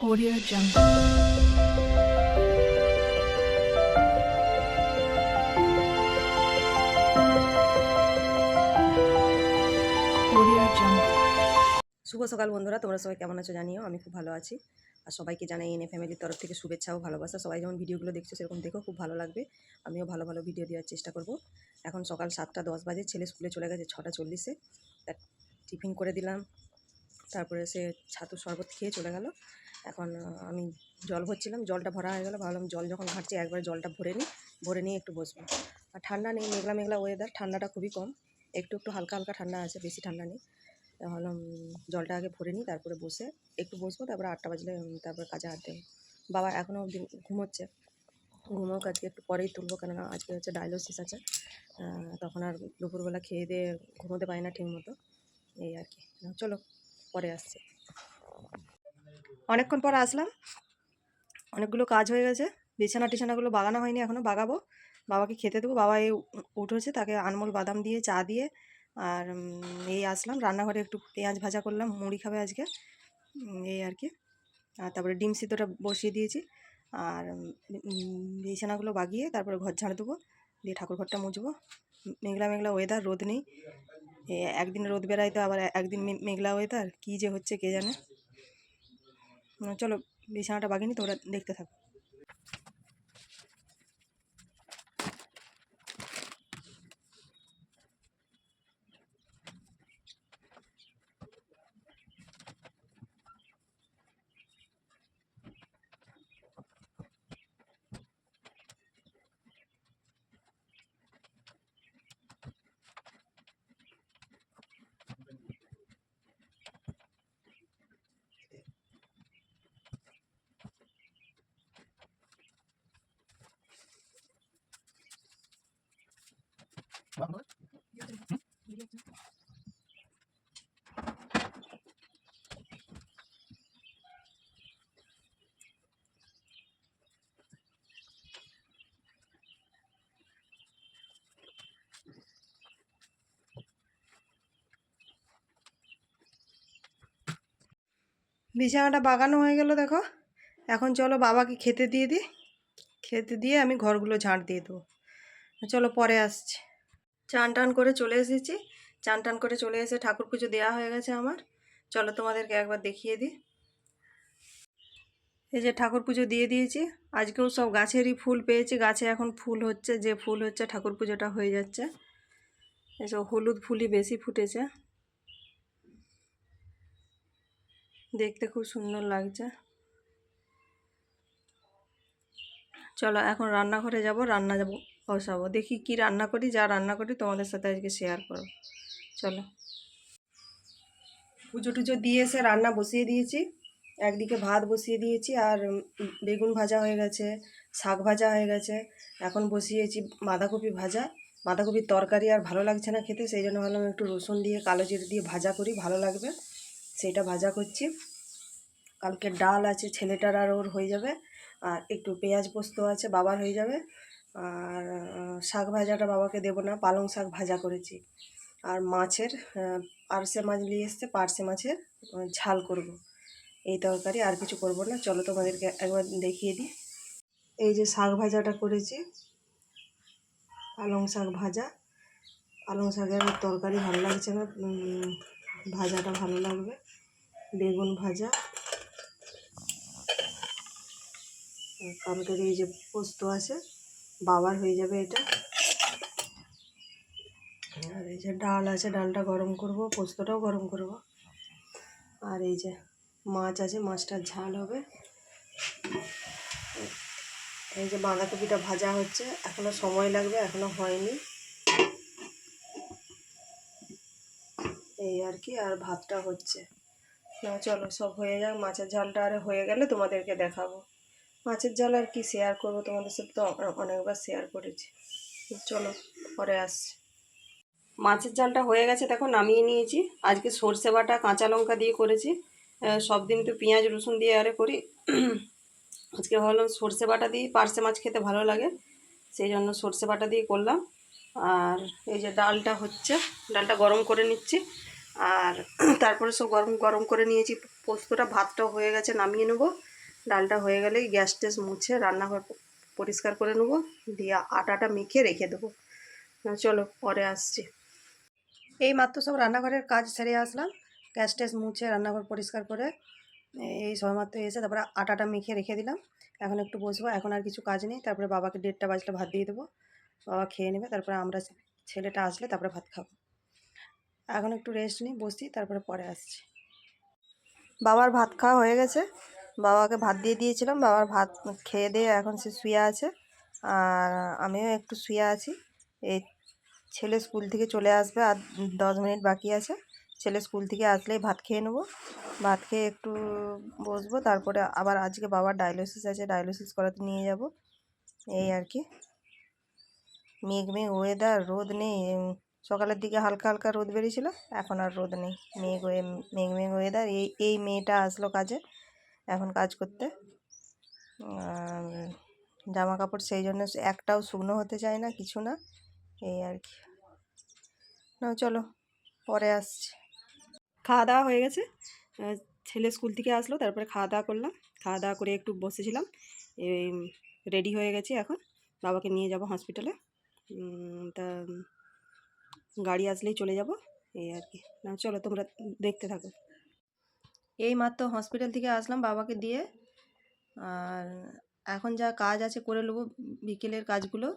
Audio Jungle. শুভ সকাল বন্ধুরা, তোমরা সবাই কেমন আছো জানিও? আমি খুব ভালো আছি। আর সবাইকে জানাই এনে ফ্যামিলির তরফ থেকে শুভেচ্ছা ও ভালোবাসা। সবাই যেমন ভিডিওগুলো দেখছ, সেরকম দেখো খুব ভালো লাগবে। আমিও ভালো ভালো ভিডিও দেওয়ার চেষ্টা করব। এখন সকাল সাতটা দশ বাজে, ছেলে স্কুলে চলে গেছে ছটা চল্লিশে। তার টিফিন করে দিলাম। তারপরে সে ছাতু শরবত খেয়ে চলে গেল। এখন আমি জল ভরছিলাম, জলটা ভরা হয়ে গেলো, ভাবলাম জল যখন ঘাটছে একবার জলটা ভরে নিই, ভরে নিয়ে একটু বসবো। আর ঠান্ডা নেই, মেঘলা মেঘলা ওয়েদার ঠান্ডাটা খুবই কম, একটু একটু হালকা হালকা ঠান্ডা আছে, বেশি ঠান্ডা নেই। ভাবলাম জলটা আগে ভরে নিই, তারপরে বসে একটু বসবো, তারপরে আটটা বাজলে তারপরে কাজে হাত দেবো। বাবা এখনও অবধি ঘুমোচ্ছে, ঘুমোক, আজকে একটু পরেই তুলবো, কেননা আজকে হচ্ছে ডায়ালিসিস আছে। তখন আর দুপুরবেলা খেয়ে দিয়ে ঘুমোতে পারি না ঠিক মতো এই আর কি। চলো, পরে আসছি। অনেকক্ষণ পর আসলাম। অনেকগুলো কাজ হয়ে গেছে। বিছানা টিছানাগুলো বাগানো হয়নি এখনও বাগাবো। বাবাকে খেতে দেবো। বাবা এই উঠেছে, তাকে আনমোল, বাদাম দিয়ে, চা দিয়ে আর এই আসলাম। রান্নাঘরে একটু পেঁয়াজ ভাজা করলাম, মুড়ি খাবে আজকে। এই আর কি। আর তারপরে ডিম সিদ্ধটা বসিয়ে দিয়েছি। আর বিছানাগুলো বাগিয়ে তারপরে ঘর ঝাড় দেবো। দিয়ে ঠাকুর ঘরটা মুছবো। মেঘলা মেঘলা ওয়েদার রোদ নেই। একদিন রোদ বেড়ায় তো আবার একদিন মেঘলা ওয়েদার কী যে হচ্ছে কে জানে? চলো বিছানাটা বাগিয়ে নি তোমরা দেখতে থাকো। বিছানাটা বাগানো হয়ে গেল, দেখো। এখন চলো বাবাকে খেতে দিয়ে দিই। খেতে দিয়ে আমি ঘরগুলো ঝাঁট দিয়ে দেবো। চলো পরে আসছি। চান টান করে চলে এসেছি। চান টান করে চলে এসে ঠাকুর পুজো দেওয়া হয়ে গেছে আমার। চলো তোমাদেরকে একবার দেখিয়ে দিই। এই যে ঠাকুর পুজো দিয়ে দিয়েছি। আজকেও সব গাছেরই ফুল পেয়েছি। গাছে এখন ফুল হচ্ছে, যে ফুল হচ্ছে ঠাকুর পুজোটা হয়ে যাচ্ছে। এসব হলুদ ফুলই বেশি ফুটেছে। দেখতে খুব সুন্দর লাগছে। চলো এখন রান্নাঘরে যাব। রান্না যাব। বসাবো। দেখি কি রান্না করি, যা রান্না করি তোমাদের সাথে আজকে শেয়ার করো চলো। পুজো টুজো দিয়ে এসে রান্না বসিয়ে দিয়েছি। একদিকে ভাত বসিয়ে দিয়েছি আর বেগুন ভাজা হয়ে গেছে, শাক ভাজা হয়ে গেছে। এখন বসিয়েছি বাঁধাকপি ভাজা। বাঁধাকপির তরকারি আর ভালো লাগছে না খেতে, সেই জন্য ভাবলাম একটু রসুন দিয়ে, কালো জিরে দিয়ে ভাজা করি, ভালো লাগবে। সেইটা ভাজা করছি। কালকে ডাল আছে, ছেলেটার আর ওর হয়ে যাবে। আর একটু পেঁয়াজ পোস্ত আছে, বাবার হয়ে যাবে। আর শাক ভাজাটা বাবাকে দেবো না, পালং শাক ভাজা করেছি। আর মাছের পার্সে মাছ নিয়ে এসছে পার্সে মাছের ঝাল করব। এই তরকারি আর কিছু করব না, চলো তোমাদেরকে একবার দেখিয়ে দিই। এই যে শাক ভাজাটা করেছি, পালং শাক ভাজা। পালং শাকের তরকারি ভালো লাগছে না ভাজাটা ভালো লাগবে। বেগুন ভাজা। কারোটার এই যে পোস্ত আছে বাবার হয়ে যাবে এটা। আর এই যে ডাল আছে, ডালটা গরম করব, পোস্তটাও গরম করব। আর এই যে মাছ আছে, মাছটার ঝাল হবে। এই যে বাঁধাকপিটা ভাজা হচ্ছে, এখনও সময় লাগবে, এখনও হয়নি। এই আর কি, আর ভাতটা হচ্ছে। না, চলো, সব হয়ে যাক, মাছের ঝালটা আর হয়ে গেলে তোমাদেরকে দেখাবো। মাছের ঝাল আর কি শেয়ার করব তোমাদের সাথে তো অনেকবার শেয়ার করেছি। চলো, পরে আসছি। মাছের ঝালটা হয়ে গেছে, দেখো নামিয়ে নিয়েছি। আজকে সর্ষে বাটা, কাঁচা লঙ্কা দিয়ে করেছি। সব দিন তো পেঁয়াজ, রসুন দিয়ে আরে করি। আজকে ভাবলাম সর্ষে বাটা দিয়ে পার্সে মাছ খেতে ভালো লাগে। সেই জন্য সর্ষে বাটা দিয়ে করলাম। আর এই যে ডালটা হচ্ছে, ডালটা গরম করে নিচ্ছি। আর তারপরে সব গরম গরম করে নিয়েছি। পোস্তটা ভাতটাও হয়ে গেছে, নামিয়ে নেব। ডালটা হয়ে গেলেই গ্যাস টেস মুছে রান্নাঘর পরিষ্কার করে নেব। দিয়ে আটাটা মেখে রেখে দেবো। চলো পরে আসছি। এই মাত্র সব রান্নাঘরের কাজ সেরে আসলাম। গ্যাস টেস মুছে রান্নাঘর পরিষ্কার করে এই সময়মাত্র এসে তারপরে আটাটা মেখে রেখে দিলাম। এখন একটু বসবো, এখন আর কিছু কাজ নেই। তারপরে বাবাকে দেড়টা বাজলে ভাত দিয়ে দেবো। বাবা খেয়ে নেবে, তারপরে আমরা ছেলেটা আসলে তারপরে ভাত খাব। এখন একটু রেস্ট নিই বসি তারপরে পরে আসছি। বাবার ভাত খাওয়া হয়ে গেছে। বাবাকে ভাত দিয়ে দিয়েছিলাম। বাবার ভাত খেয়ে দিয়ে এখন সে শুয়ে আছে। আর আমিও একটু শুয়ে আছি। এই ছেলে স্কুল থেকে চলে আসবে। আর দশ মিনিট বাকি আছে। ছেলে স্কুল থেকে আসলেই ভাত খেয়ে নেব। ভাত খেয়ে একটু বসবো। তারপরে আবার আজকে বাবার ডায়ালিসিস আছে। ডায়ালিসিস করাতে নিয়ে যাব। এই আর কি। মেঘ মেঘ ওয়েদার রোদ নেই। সকালের দিকে হালকা হালকা রোদ বেরিয়েছিল। এখন আর রোদ নেই। মেঘ হয়ে মেঘ মেঘ ওয়েদার এই এই মেয়েটা আসলো কাজে। এখন কাজ করতে। জামা কাপড় সেই জন্য একটাও শুকনো হতে চায় না, কিছু না। এই আর কি। না চলো, পরে আসছি। খাওয়া দাওয়া হয়ে গেছে। ছেলে স্কুল থেকে আসলো, তারপরে খাওয়া দাওয়া করলাম। খাওয়া দাওয়া করে একটু বসেছিলাম। এই রেডি হয়ে গেছি এখন। বাবাকে নিয়ে যাব হসপিটালে। তা গাড়ি আসলেই চলে যাব। এই আর কি। না চলো, তোমরা দেখতে থাকো। এই মাত্র হসপিটাল থেকে আসলাম বাবাকে দিয়ে। আর এখন যা কাজ আছে করে নেব বিকেলের কাজগুলো।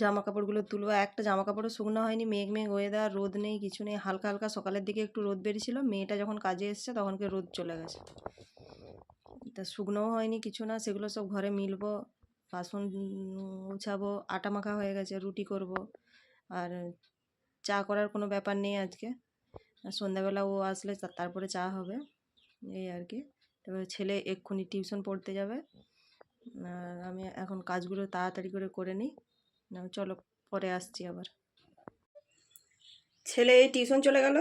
জামা কাপড়গুলো তুলবো। একটা জামা কাপড়ও শুকনো হয়নি। মেঘ মেঘ ওয়েদার রোদ নেই কিছু নেই। হালকা হালকা সকালের দিকে একটু রোদ বেরিয়েছিল। মেয়েটা যখন কাজে এসছে তখনকে রোদ চলে গেছে। তা শুকনোও হয়নি কিছু না। সেগুলো সব ঘরে মিলবো বাসন উম, গুছাবো আটা মাখা হয়ে গেছে রুটি করব। আর চা করার কোনো ব্যাপার নেই আজকে। সন্ধ্যাবেলা ও আসলে তারপরে চা হবে, এই আর কি। তারপরে ছেলে এক্ষুনি টিউশন পড়তে যাবে। আর আমি এখন কাজগুলো তাড়াতাড়ি করে করে নিই চলো পরে আসছি আবার। ছেলে এই টিউশন চলে গেল,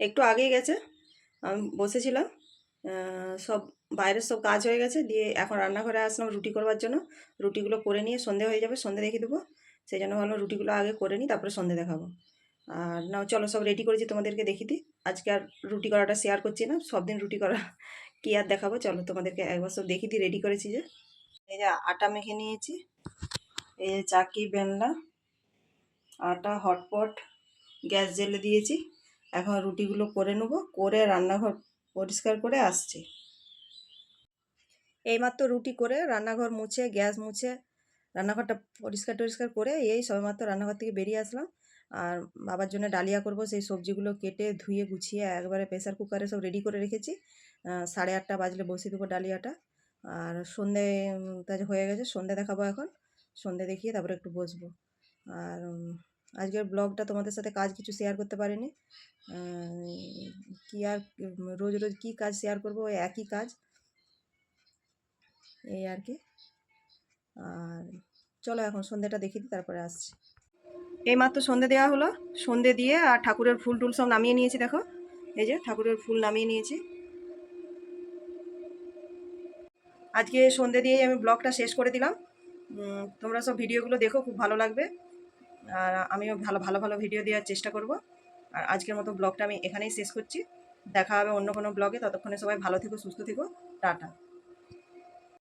একটু আগেই গেছে, আমি বসেছিলাম সব বাইরের সব কাজ হয়ে গেছে, দিয়ে এখন রান্নাঘরে আসলাম রুটি করবার জন্য। রুটিগুলো করে নিয়ে সন্ধে হয়ে যাবে, সন্ধে দেখিয়ে দেবো, সেই জন্য ভাবলাম রুটিগুলো আগে করে নিই, তারপরে সন্ধে দেখাবো। আর নাও চলো সব রেডি করেছি তোমাদেরকে দিই। আজকে আর রুটি করাটা শেয়ার করছি না, সব দিন রুটি করা কি আর দেখাবো, চলো তোমাদেরকে একবার সব দিই রেডি করেছি যে। এই যে আটা মেখে নিয়েছি, এই যে চাকি বেলনা আটা, হটপট, গ্যাস জেলে দিয়েছি। এখন রুটিগুলো করে নেব, করে রান্নাঘর পরিষ্কার করে আসছি। এইমাত্র রুটি করে রান্নাঘর মুছে, গ্যাস মুছে, রান্নাঘরটা পরিষ্কার টরিষ্কার করে এই সবেমাত্র রান্নাঘর থেকে বেরিয়ে আসলাম। আর বাবার জন্য ডালিয়া করব, সেই সবজিগুলো কেটে ধুয়ে গুছিয়ে একবারে প্রেসার কুকারে সব রেডি করে রেখেছি। সাড়ে আটটা বাজলে বসিয়ে দেবো ডালিয়াটা। আর সন্ধে হয়ে গেছে, সন্ধে দেখাবো এখন। সন্ধে দেখিয়ে তারপরে একটু বসবো। আর আজকের ব্লগটা তোমাদের সাথে কাজ কিছু শেয়ার করতে পারিনি। কি আর রোজ রোজ কী কাজ শেয়ার করব, ওই একই কাজ। এই আর কি। আর চলো এখন সন্ধেটা দেখি তারপরে আসছি। এই মাত্র সন্ধে দেওয়া হলো। সন্ধে দিয়ে আর ঠাকুরের ফুল টুল সব নামিয়ে নিয়েছি, দেখো। এই যে ঠাকুরের ফুল নামিয়ে নিয়েছি। আজকে সন্ধে দিয়েই আমি ব্লগটা শেষ করে দিলাম। তোমরা সব ভিডিওগুলো দেখো, খুব ভালো লাগবে। আর আমিও ভালো ভালো ভালো ভিডিও দেওয়ার চেষ্টা করব। আর আজকের মতো ব্লগটা আমি এখানেই শেষ করছি। দেখা হবে অন্য কোনো ব্লগে। ততক্ষণে সবাই ভালো থেকো, সুস্থ থেকো। টাটা।